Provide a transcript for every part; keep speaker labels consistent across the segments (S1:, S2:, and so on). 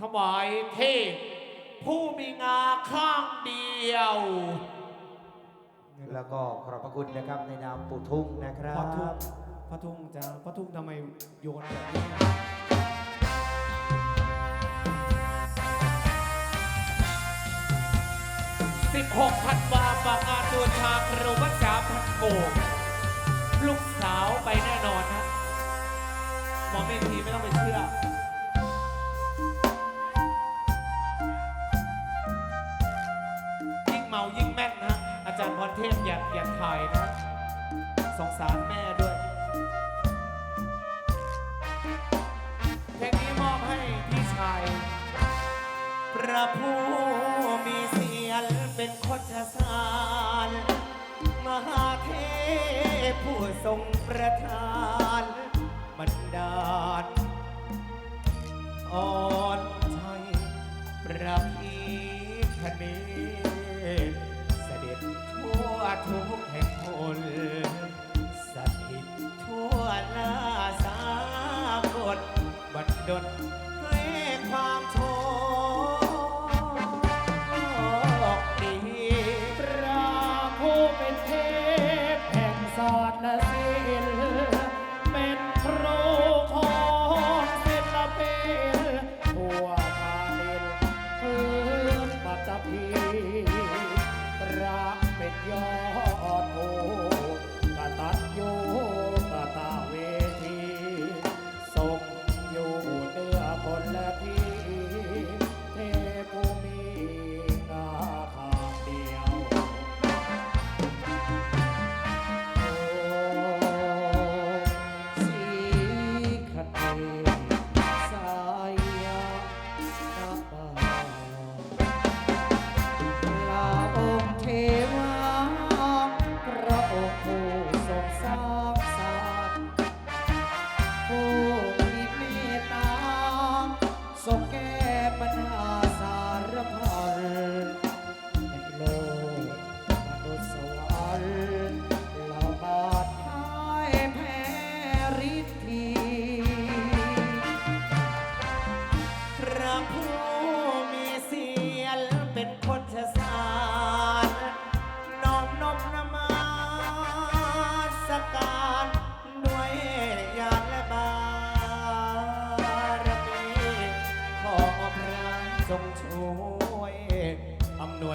S1: ถวายเทพผู้มีงาข้างเดียว
S2: แล้วก็ขอบพระคุณนะครับในนามปู่ทุ่งนะครับ
S3: พ่อทุ่งพ่อทุ่งจะพ่อทุ่งทำไมโยนแบบนี้
S1: 16ธันวาฝากงานตัวชาครูวัชชาพันโกงลูกสาวไปแน่นอนนะหมอเมธีไม่ต้องไปเชื่อ รเทพอยากอยากถ่ายนะสงสารแม่ด้วยเพลงนี้มอบให้พี่ชาย พระผู้มีเสียงเป็นคนสารมหาเทพผู้ทรงประทานบันดาลอ่อนชัยประพีคเนศ วทุกแห่งหนสถิตทั่วหน้าสากลบัดดลให้ความโช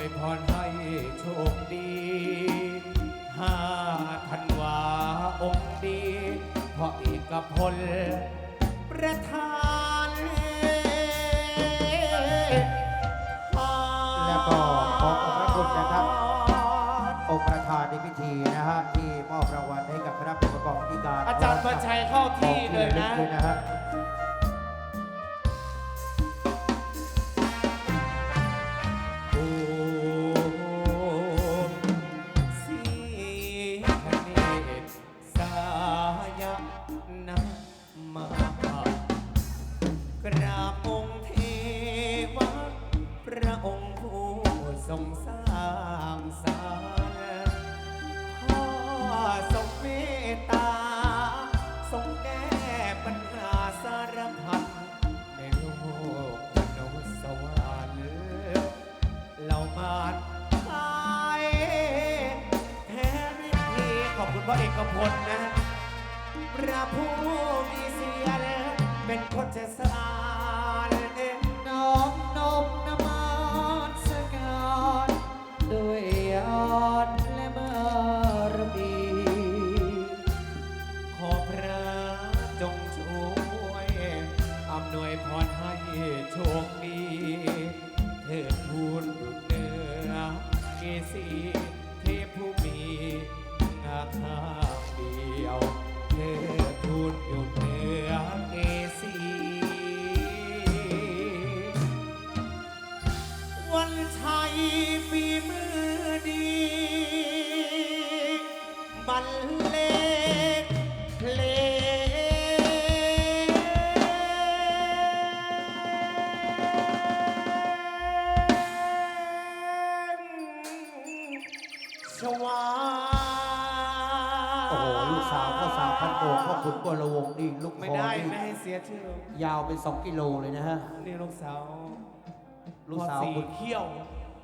S3: วยพรให้
S1: โชคดีห้าธันวาองค์ดีเพราะเอกพลประธาน
S2: แล้วก็ขอขอบพระคุณนะครับ องค์ประธานในพิธีนะฮะที่มอบรางวัลให้กับคณะผู้ประกอบพิธีการ
S1: อาจารย์พรชัยเข้าที่เลยนะ พ่อเอกพลนะพระผู้มี เลงเพลงชวา
S2: โอ้โหลูกสสาวพ่อสาวพันโกพ่อขุนบัวระวงนี่ลูก
S1: ไม่
S2: คอ
S1: ได้
S2: นี่
S1: ไม่ให้เสียชื่อ
S2: ยาวเป็น 2 กิโลเลยนะฮะ
S1: นี่ลูกสาว
S2: ลูกสาว
S1: พ่อสี
S2: คุณ
S1: เขี้ยว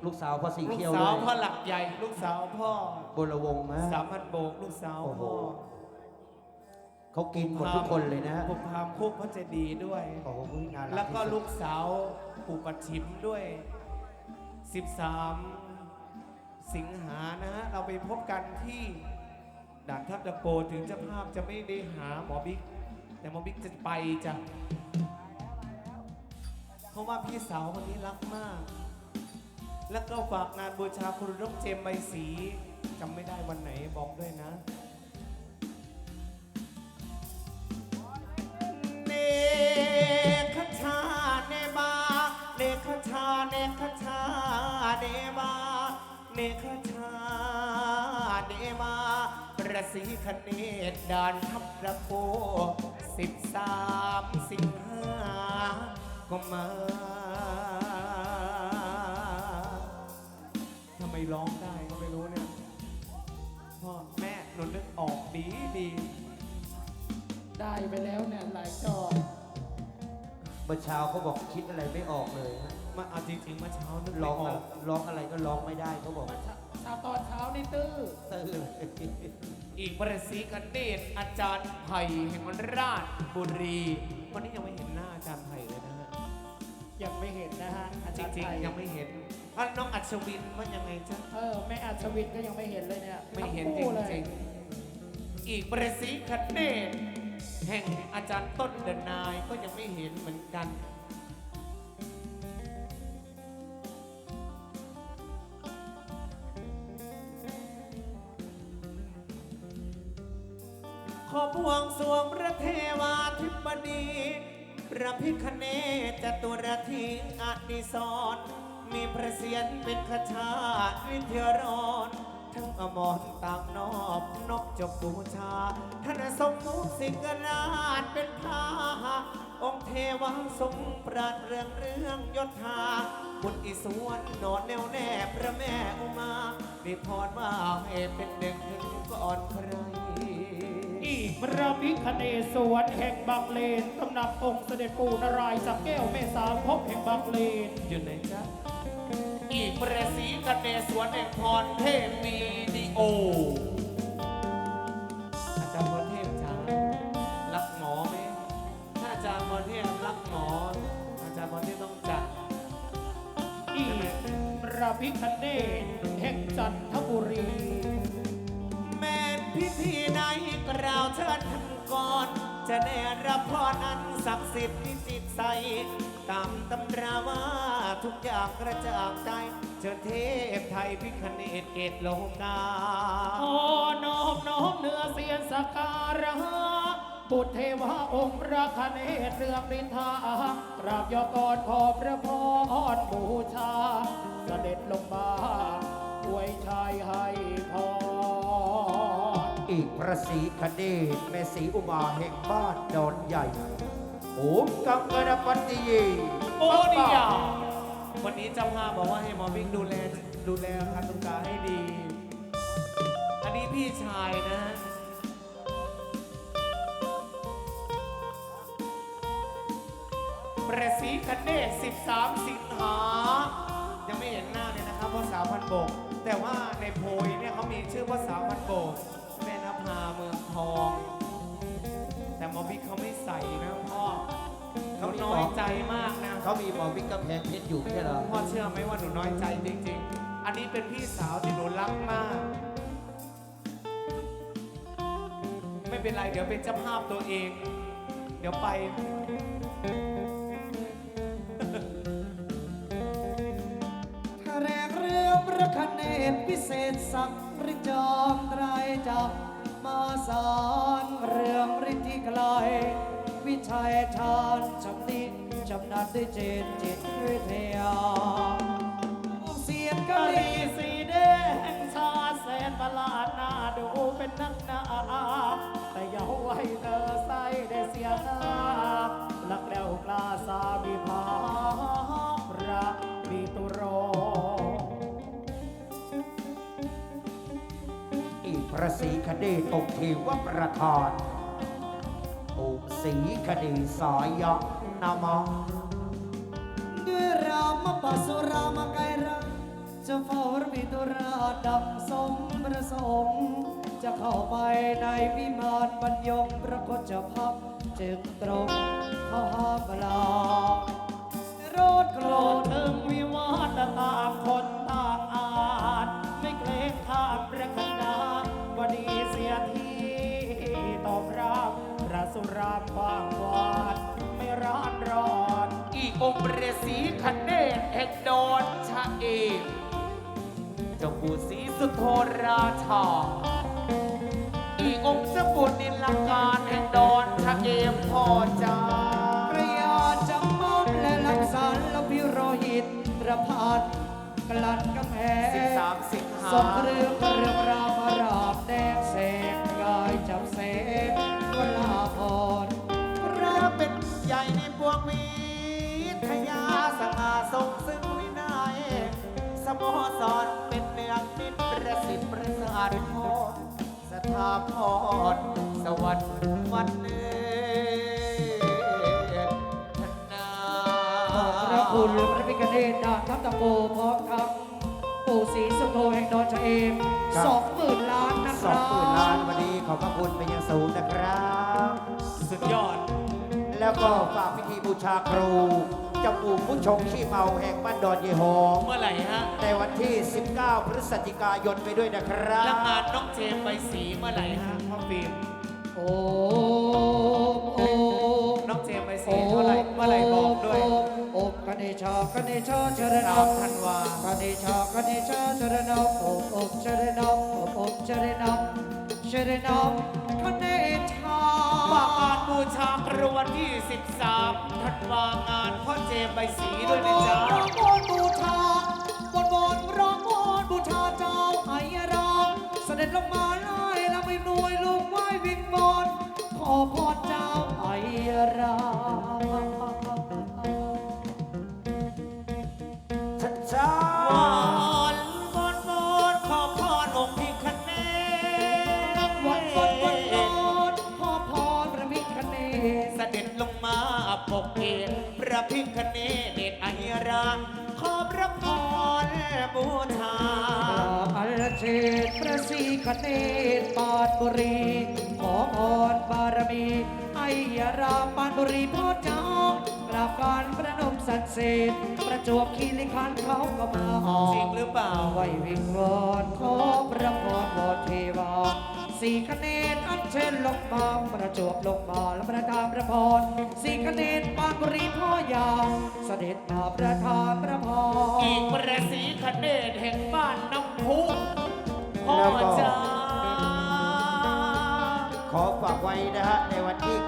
S2: ลูกสาวพ่อสี
S1: ลูก
S2: เขี้ยว
S1: สา
S2: ด้
S1: ว
S2: วย
S1: พ่อหลักใหญ่ ลูกสาวพ่อ
S2: บัวระวงนะ
S1: สามพันโบก ลูกสาว
S2: โอ้โห
S1: พ่อ
S2: เขากินหมดทุกคนเลยนะฮะ
S1: ผมพามคุกพระเจดีย์ด้วย
S2: โอ้โหน่ารัก
S1: แล้วก็
S2: ที่สุด
S1: ลูกสาวปู่ปัดชิมด้วย 13 สิงหานะฮะ เราไปพบกันที่ด่านทัพตะโกถึงเจ้าภาพจะไม่ได้หาหมอบิ๊ก แต่หมอบิ๊กจะไปจ้ะเพราะว่าพี่สาวคนนี้รักมาก แล้วก็ฝากงานบูชาคุณร่มเจมใบสีจำไม่ได้วันไหนบอกด้วยนะเนคชาเนบาเนคชาเนคชาเนบาเนคชาเนบาประสีคเนตด่านทับระโพสิบสามสิงหาก็มา ร้องได้ก็ไม่รู้เนี่ยพ่อแม่หนูนึกออกดีดี
S4: ได้ไปแล้วเนี่ยหลายจอ
S2: เมื่อเช้าเขาบอกคิดอะไรไม่ออกเลยฮะ
S1: มาเอาจริงๆเมื่อเช้านึก
S2: ร้
S1: ไม่
S2: อง
S1: ออก
S2: ร้องอะไรก็ร้องไม่ได้เขาบอก
S4: ชาวตอนเช้านี่ตื้อ
S2: ตื้อเลย
S1: อีกประสีกันเนตรอาจารย์ไผ่แห่งราชบุรีวันนี้ยังไม่เห็นหน้าอาจารย์ไผ่เลยนะฮะ
S4: ยังไม่เห็นนะฮะอา
S1: จ
S4: จารย์
S1: ริง
S4: ไท
S1: ๆยังไม่เห็นอะน้องอัศวินว่ายังไงจ๊ะ
S4: เออแม่อัศวินก็ยังไม่เห็นเลยเนี่ย
S1: ไม่เห็น
S4: ทั้ง
S1: จ
S4: คู่เลย
S1: ริงๆ อีกประสีกันเนตรแห่งอาจารย์ต้นเดนนายก็ยังไม่เห็นเหมือนกัน ขอบวงสรวงพระเทวาธิบดี พระพิคเนศจตุรทิงอดิศร มีพระเสียรเป็นขชาวิเทยรอน ทั้งอมรต่างนอบนกจบบูชาท่านทรงมุสิกราชเป็นพาหะองค์เทวาทรงปราดเรื่องเรื่องยศธาบุญอิสวนนอนแน่วแน่พระแม่อุมามีพรว่าให้เป็นหนึ่งถึงก่อนใคร
S4: อีกพระพิคเนศวรแห่งบางเลนตำหนักองค์เสด็จปู่นารายณ์สักแก้วแม่สามภพแห่งบางเลน
S1: อยู่ไหนจ๊ะ อีกประสีกันเนสวนแห่งพรเทพวีดีโอ อาจารย์พรเทพจ๋ารักหมอไหมถ้าอาจารย์พรเทพรักหมอ อาจารย์พรเทพต้องจัด
S4: อีกพระพิคเนศแห่งจันทบุรี
S1: แม้นพิธีไหนกล่าวเชิญท่านก่อน จะได้รับพรอันศักดิ์สิทธิ์ที่จิต ใส ตามตำราว่าทุกอย่างกระจ่างใจ เชิญเทพไทยพิคเนตเกตโลกา
S4: ขอน้อมน้อมเนื้อเสียนสการะบุตรเทวาองค์พระคเนศเรื่องรินทากราบยอกรขอบพระพรบูชาเสด็จลงมาอวยชัยให้พร
S2: อีกพระศรีคเนศแม่ศรีอุมาแห่งบ้านดอนใหญ่ มกังกรปัตติเย
S1: โอ้ดีอะวันนี้เจ้าภาพบอกว่าให้หมอบิ๊กดูแลดูแลคาตุกาให้ดี อันนี้พี่ชายนะประสีคันเดช13 สิงหา ยังไม่เห็นหน้าเลยนะครับเพราะสาวพันโบก แต่ว่าในโพยเนี่ยเขามีชื่อว่าสาวพันโบกแม่นภาเมืองทอง แต่หมอบิ๊กเขาไม่ใส่นะพ่อ เขาน้อยใจมากนะ
S2: เขามีหมอวิกกำแพงเพชรอยู่ไม่ใช่เหรอ
S1: พ่อเชื่อไหมว่าหนูน้อยใจจริงๆ อันนี้เป็นพี่สาวที่หนูรักมาก ไม่เป็นไรเดี๋ยวเป็นเจ้าภาพตัวเอง เดี๋ยวไป
S5: ทะแรกเรือประคเนตพิเศษสักริจอมไตรจับมาสารเรื่องฤทธิไกล วิชัยชาญชำนิชำนาญด้วยเจนจิตวิทยาเสียงกะลี
S4: สีแดงชาแสนประหลาดน่าดูเป็นนักหนาแต่อย่าไว้เธอใส่ได้เสียหน้าลักแล้วกลาสามีภาพระบิตุโร
S2: อีพระศรีคเนศองค์เทวประธาน สีค์ศรีคเนสายะนามะ
S5: ด้วยรามปัสุรามไกรรังจะเฝ้าระบิตุราดังสมประสงค์จะเข้าไปในวิมานบรรยงพระกจะพักจึงตรงเข้าหาบลา
S3: องค์
S1: ฤาษีคเนศแห่งดอนชะเอมเจ้าปู่ศรีสุโธราชาอีกองค์เจ้าปู่นิลการแห่งดอนชะเอมพ่อจ้า
S5: พระยาจำมอมและลักษณและพิโรหิตประพาสกลันกำแพง
S1: 13สิงหา
S5: สองเรื่องเรื่องรามรามแดงแสงก
S1: โมสรเป็นเมืองนิดประสิทธิ์ประสาทพรสถาพรสวรรค์วันเนื้อนา
S5: พระคุณพระพิฆเนศดานทัพตะโกพร้อมทั้งปู่ศรีสุโธแห่งดอนชะเอม
S2: ครับ
S5: สองหมื่นล้านนะค
S2: สอ
S5: รั
S2: ง
S5: บ
S2: หมื่นล้านวันนี้ขอบพระคุณเป็นอย่างสูงนะครับ
S1: สุดยอด
S2: แล้วก็ฝากพิธีบูชาครูเจ้าปู่ผู้ชงขี้เมาแห่งบ้านดอนเยหอม
S1: เมื่อไหร่ฮะ
S2: ในวันที่ 19 พฤศจิกายนไปด้วยนะครับ
S1: แล้วงานน้องเจมส์ใบสีเมื่อไหร่ฮะพ่อฟิล์ม
S5: โอ้โอ้
S1: น้องเจมส์ใบสีเมื่อไหร่เมื่อไหร่บอกด้วย
S5: โอ้คเนชาคเนชาชรณ
S1: สามธันวา
S5: คเนชาคเนชาชรณโอ้โอ้ชรณโอ้โอ้ชรณชรณคเนชา
S1: ฝากงานบูชาครูวันที่ 13ธันวางานพ่อเจมใบสีด้วยนะจ๊ะ
S5: ร้องบนบูชาบนบนร้องบนบูชาเจ้าไอยรามเสด็จลงมาไล่ละไปหน่วยลูกไม้วิ่งบนขอพรเจ้าไอยราม
S1: ระ
S5: เนศ
S1: เดชอรางขอพระพรบูชา
S5: อัลเชตพระศรีคเนศปานบุรี ขอพรบารมีไอยรามปานบุรีพ่อเจ้ากราบการประนมสันเสษประจวบคีรีขันธ์เขาก็มาหอ
S1: จริงหรือเปล่า
S5: ไหววิงวอนขอพระพรวอเทวา สีคเนศอันเชิญลงมาประจวบลงมาและประทานพระพรสีคเนศปานบุรีพ่อยาวเสด็จมาประทานพระพร
S1: อีกประสีคเนศแห่งบ้านน้ำพุพ่อ
S2: แล้วก็
S1: จ้า
S2: ขอฝากไว้นะฮะในวันที่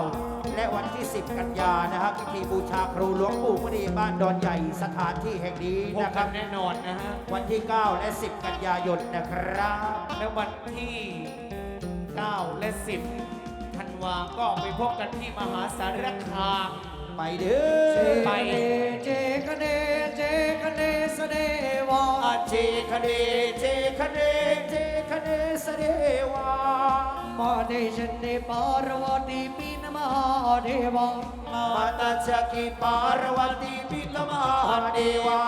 S2: 9 และวันที่ 10 กันยานะฮะพิธีบูชาครูหลวงปู่มณีบ้านดอนใหญ่สถานที่แห่งนี้
S1: พบ
S2: นะค
S1: กั
S2: รั
S1: น
S2: บ
S1: แน่นอนนะฮะ
S2: วันที่ 9 และ 10 กันยายนนะครับ
S1: และวันที่ 9 และ 10ธันวาก็ไปพบกันที่มหาสารคาม
S2: ไปเด้อ
S1: ไป
S5: เจคเนเจคเนสเดวา
S2: อาเจคเนเจคเนเจคเนสเดวา
S5: มาเดชนเดปารวตีปีนมาเดวา
S2: มาตาชกิปารวติปิลมหาเดวา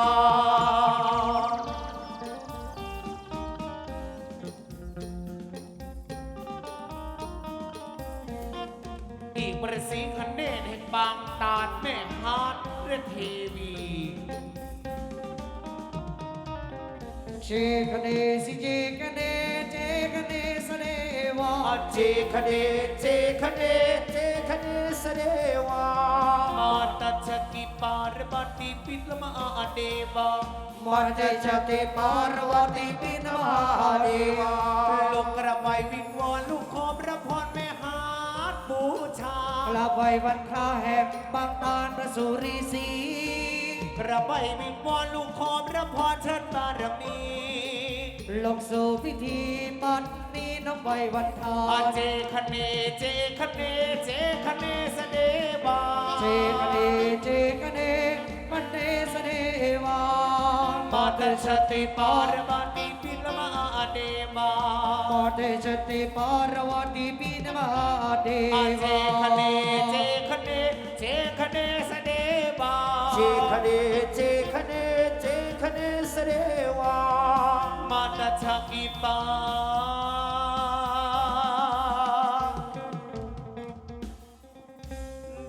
S1: อีกประสีคเนศแห่งบางตาดแม่ฮาร์ดและเทวี
S5: เจคเนสิเจคเน เจคเนเจ
S2: คเนเจคเนสเดวา
S1: มาตัชกิปารบัติปิลมาเดวา
S5: มาเดชติปารวตีปีนมาเดวา
S1: ลงกระบายวิงวอนลูกขอพระพรแม่ฮาร์ดบูชา
S5: กลับไว้วันคาแห่งบางตาลประสุรีสี
S1: กระบายวิงวอนลูกขอพระพรเชิญบารมี
S5: ลงสู่พิธีปันนี้น้องไว้วันคา
S1: อาเจคเนเจคเนเจคเนสเดบา
S5: เจคเนเจคเนมันเดสเดวา
S1: มาตัชติปารบัติปิลมาเดเดมา
S5: ปอเดชติปารวดีปีนมาเด
S1: อาเจ
S5: วา
S1: คะเนเจคะเนเจคะเนสเดบา
S2: เจคเนเจคเนเจคเนเสเดวา
S1: มาตาชักอีปา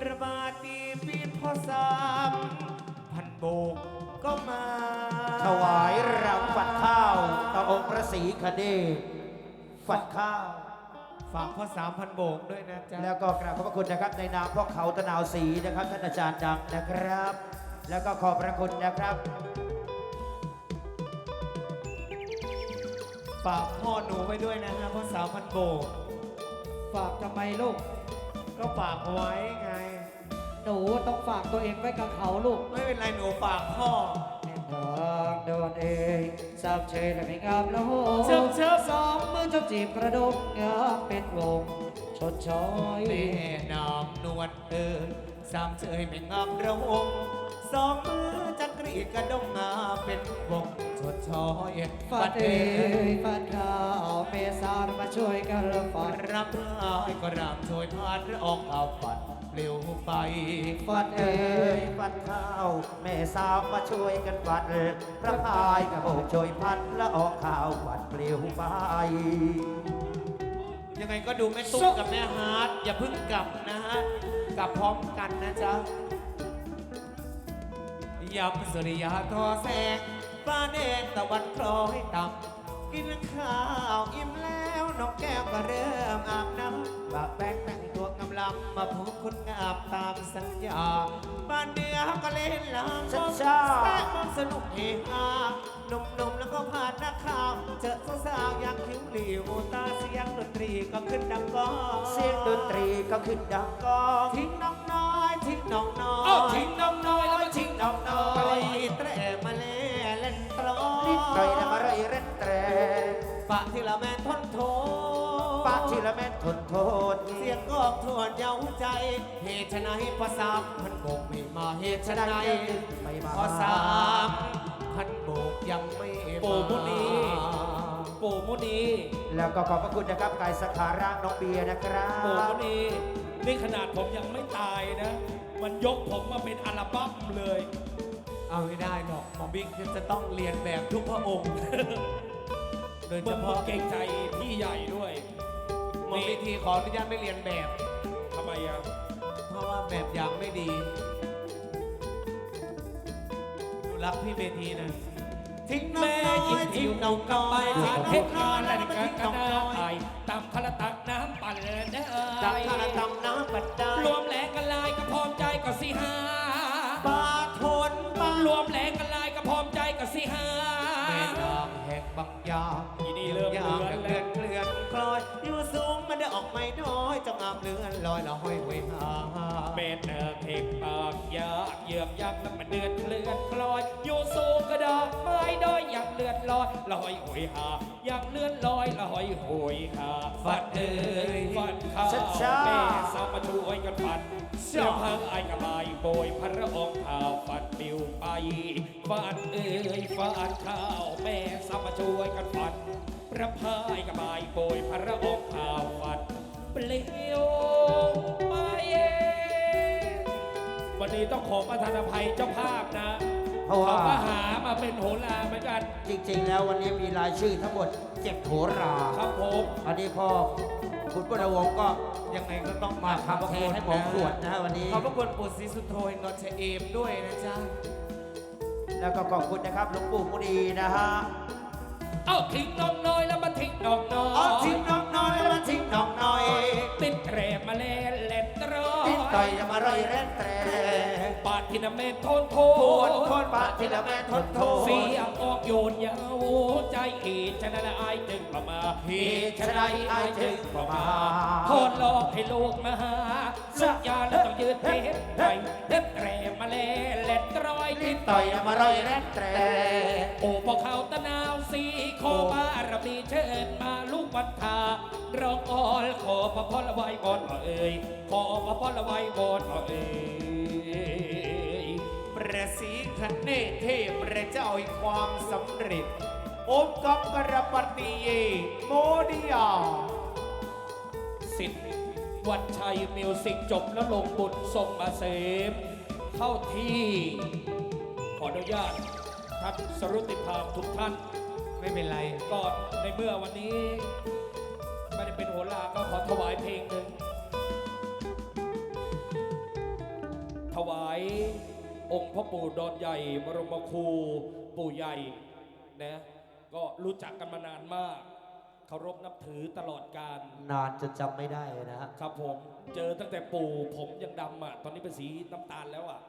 S1: ระบาตีปีนพอสามพันโบกก็มา
S2: ถวายรำฝัดข้าวต่อองค์พระศรีคเนศฝัดข้าว
S1: ฝากพ่อสามพันโบกด้วยนะจ๊ะ
S2: แล้วก็กราบขอบพระคุณนะครับในนามพ่อเขาตะนาวศรีนะครับท่านอาจารย์ดังนะครับ แล้วก็ขอบพระคุณนะครับ
S1: ฝากพ่อหนูไว้ด้วยนะฮะพ่อสามพันโบก
S5: ฝากทำไมลูก
S1: ก็ฝากเอาไว้ไง
S5: หนูต้องฝากตัวเองไว้กับเขาลูก
S1: ไม่เป็นไรหนูฝากพ่อ
S5: ทางโดนเองสามเชยและไม่งามแล้วโห
S1: เชิบเชิบ
S5: สองมือจบจีบกระดกงามเป็นวง ชดช้อย
S1: แม่นางนวลเอิญสามเชยไม่งามระวงสองมือจักรีกระดงงาเป็นวง ชดช้อย
S5: ฟาดเอ้ยฟาดข้าวเมษามาช่วยกันฟาด
S1: รับรายก็รำช่วยพานออกเอาปัดเปลิวไป
S5: ฟาดเอ้
S2: เอ้
S5: ย
S2: ยฟัดข้าวแม่สาวมาช่วยกันฟัดพระพายกระโบกช่วยพัดและออกข่าวฟัดเปลี่ยวไป
S1: ยังไงก็ดูแม่ตุ้มกับแม่ฮาร์ดอย่าเพิ่งกลับนะฮะกลับพร้อมกันนะจ๊ะยำสุริยาทอแสง ฟ้าแดงตะวันคล้อยต่ำกินข้าวอิ่มแล้วน้องแก้วก็เริ่มอาบน้ำบากแป้งแต่งตัวกำลังมาพบคนงามตามสัญญาบ้านเดียวก็เล่นลำ
S2: ชัดชา
S1: แป้งมันสนุกเฮฮาหนุ่มๆแล้วก็ผ่านนักข่าว เจอสาวๆอย่างคิ้วหลิวตาเสียงดนตรีก็ขึ้นดังก้อง
S2: เสียงดนตรีก็ขึ้นดังกอง
S1: ทิ้งน้องน้อยทิ้งน้องน้อย
S3: เอ้าทิ้งน้องน้อยแล้วมาทิ้งน้องน้อ
S1: ปล่
S3: ย
S1: อยแตรมาเล่เล่นตล อ
S2: นิดหน่อยนะมาไรเร่นแตร
S1: ปะทีละแม่นทนโท
S2: ปะทีละแม่นทนโทษ
S1: เสียงกอกทวนเย้าใจ เหตุไฉนภาษามพันโบกไม่มาเหตุไฉน
S2: ไม่มา
S1: ภาษามพันโบกยังไม่มา
S3: ปู่มุนีปู่มุนี
S2: แล้วก็ขอบพระคุณนะครับกายสขาร่างน้องเบียร์นะครั
S3: ปู่
S2: บ
S3: มุนีนี่ขนาดผมยังไม่ตายนะ มันยกผมมาเป็นอัลบั้มเลย
S1: เอาไม่ได้หรอกหมอบิ๊กจะต้องเรียนแบบทุกพระองค์ โดยเฉ
S3: เมื่อผม
S1: พาะ
S3: เกรงใจพี่ใหญ่ด้วย
S1: หมอบิ๊กทีขออนุญาตไม่เรียนแบบ
S3: ทำไมอะ
S1: เพราะว่าแบบอย่างไม่ดีดูรักพี่เบทีนะ ทิ้งน้อง
S3: แม่
S1: น้อ
S3: หญิ
S1: ย
S3: ง
S1: ทิ้
S3: ทิ
S1: ง
S3: ว
S1: น้องน้อย
S3: ทา
S1: ทิ้
S3: น
S1: ง
S3: เพ
S1: น้อ
S3: ช
S1: ง
S3: ร
S1: น้อย
S3: และ
S1: ทิ้
S3: กั
S1: ง
S3: น
S1: น้อง
S3: นา
S1: น้อย
S3: ไอตามคาราตักน้ำปั่นได้
S1: จากข้าราตำน้ำปัดได้
S3: รวม เลื่อน
S1: ลอยละห้อยไว้หา
S3: เป็นเอกเอกปากยากเยือกยักแล้วมันเดือนเลื่อนคลอยอยู่สูงกระดอกไม้ด้อยอย่างเลือนลอยลอยหวยหาอย่างเลื่อนลอยลอยหวยหาฟัดเอ้ยฟัดข้าแม่สามาช่วยกันฟัดเสื้อผ้าไอ้กระบายโบยพระองค์ข่าวฟัดปิวไปฟัดเอ้ยฟัดข้าวแม่สามาช่วยกันฟัดพระพายกระบายโบยพระองค์ข่าวฟัดเปลี่ยว นนี้ต้องขอประทานอภัยเจ้าภาพนะ
S2: เพราะว่า
S3: เขาก็หามาเป็นโหราเหมือนกัน
S2: จริงๆ แล้ววันนี้มีรายชื่อทั้งหมดเจ็ดโหรา
S3: ครับผม
S2: อันนี้พ่อคุณปุณวงศ์ก็
S1: ยังไงก็ต้อง
S2: มา
S1: มา
S2: ทำเทให้หมอขวดนะฮะวันนี้
S1: ขอบพระคุณปู่ศรีสุโธแห่งนนทเอมด้วยนะจ๊ะ
S2: แล้วก็ขอบคุณนะครับหลวงปู่มุนีนะฮะ
S3: เอาทิ้งน้องน้อยแล้วมาทิ้งน้องน้อย
S1: เอาทิ้งน้องน้อยแล้วมาทิ้งน้องน้อย
S3: ติดแกรมาเล่นเล่นตรอ
S2: ติดต่อยจะมาร่อยเร่นแตร
S3: ปาดทินาเมนทนโท
S1: โทษโทษปะทีละแม่ทนโทษ
S3: เสียงออกโยนยาวใจอีฉะนั้นอายจึงประมา
S1: เหตุไฉนอายจึงประมาท
S3: โทษหลอกให้ลูกมาหาลูกยาแล้วต้องยืดเทปไปเล็บแตรมาเล่เล็ดร้อย
S2: ต่อยมาร่อยเร่นแตร
S3: โอ้พอเขาตะนาวสีขอบารมีเชิญมาลูกบันทาร้องอ้อนขอพระพรละไว้บอนเอ่ยขอพระพรละไว้บอนเอ่ย
S1: ประสีคเนศเทพระเจ้าความสำเร็จโอองค์กังกระปฏิเยโมดิยา
S3: สิทธิ์วันชัยมิวสิกจบแล้วลงบุญทรงมาเสมเข้าที่ ออนุญาตท่านสรุติภาพทุกท่าน
S1: ไม่เป็นไร
S3: ก็ในเมื่อวันนี้ไม่ได้เป็นโหราก็ขอถวายเพลงหนึ่ง ถวายองค์พ่อปู่ดอนใหญ่บรมครูปู่ใหญ่นะก็รู้จักกันมานานมากเคารพนับถือตลอดการ
S2: นานจนจำไม่ได้เลยนะฮะ
S3: ครับผมเจอตั้งแต่ปู่ผมยังดำอะตอนนี้เป็นสีน้ำตาลแล้วอะ